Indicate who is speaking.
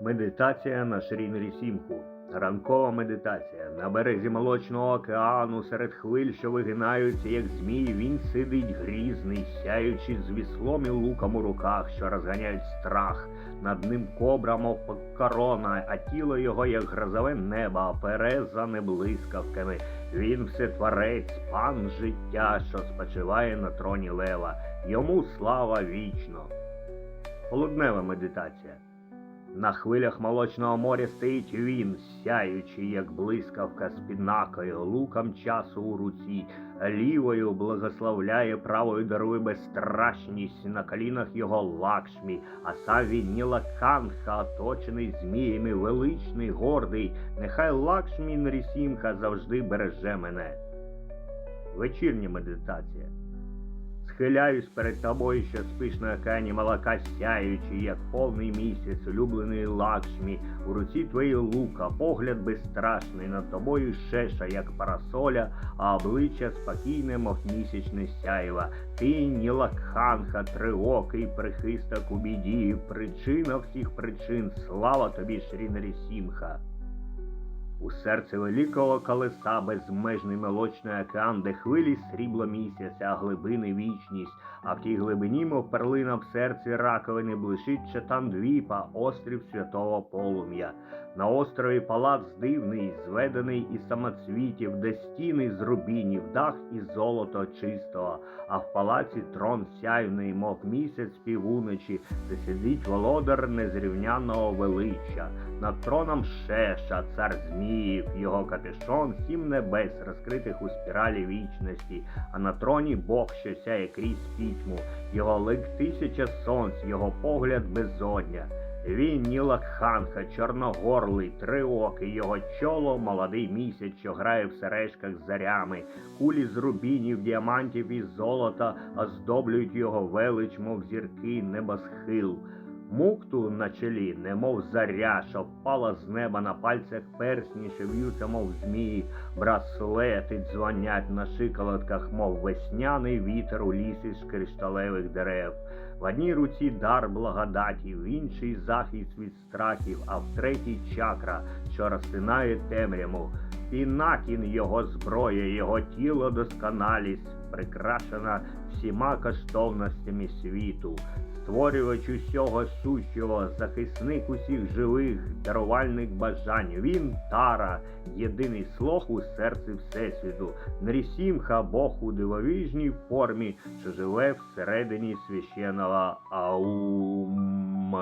Speaker 1: Медитація на Шрі Сімху. Ранкова медитація. На березі молочного океану серед хвиль, що вигинаються, як змій, він сидить грізний, сяючи з віслом і луком у руках, що розганяють страх. Над ним кобра, мов корона, а тіло його, як грозове небо, перезане блискавками. Він всетворець, пан життя, що спочиває на троні лева. Йому слава вічно. Полуднева медитація. На хвилях молочного моря стоїть він, сяючий, як блискавка з луком часу у руці, лівою благословляє, правою дарує безстрашність, на колінах його лакшмі, а сам він Нілаканха, оточений зміями, величний, гордий. Нехай лакшмі Нрісімха завжди береже мене. Вечірня медитація. Схиляюсь перед тобою, що спиш на океані молока сяючий, як повний місяць, улюблений лакшмі, у руці твоїй лука, погляд безстрашний, над тобою шеша, як парасоля, а обличчя спокійне, мов місячне сяєва. Ти Нілакханха, триокий прихисток у біді, причина всіх причин, слава тобі, Шрінарі Сімха. У серце великого колеса безмежний молочний океан, де хвилі срібло місяця, глибини вічність, а в тій глибині, мов перлина в серці раковини, блищить чатан двіпа, острів святого полум'я. На острові палац дивний, зведений із самоцвітів, де стіни з рубінів, дах із золота чистого, а в палаці трон сяйний, мов місяць півуночі, де сидить володар незрівняного величчя. Над троном Шеша, цар Зміїв, його капюшон, сім небес, розкритих у спіралі вічності, а на троні Бог, що сяє крізь пітьму, його лик тисяча сонць, його погляд безодня. Він Нілакханха, чорногорлий, триокий, його чоло молодий місяць, що грає в сережках з зарями, кулі з рубінів, діамантів і золота оздоблюють його велич, мов зірки, небосхил. Мукту на чолі, немов заря, що впала з неба на пальцях персні, що в'ються, мов змії, браслети дзвонять на шиколотках, мов весняний вітер у лісі з кришталевих дерев. В одній руці дар благодаті, в іншій захист від страхів, а в третій чакра, що розтинає темряву. Пінакін його зброя, його тіло досконалість, прикрашена всіма коштовностями світу. Створювач усього сущого, захисник усіх живих, дарувальник бажань. Він тара, єдиний слог у серці Всесвіту, Нрісімха Бог у дивовижній формі, що живе всередині священного Аум.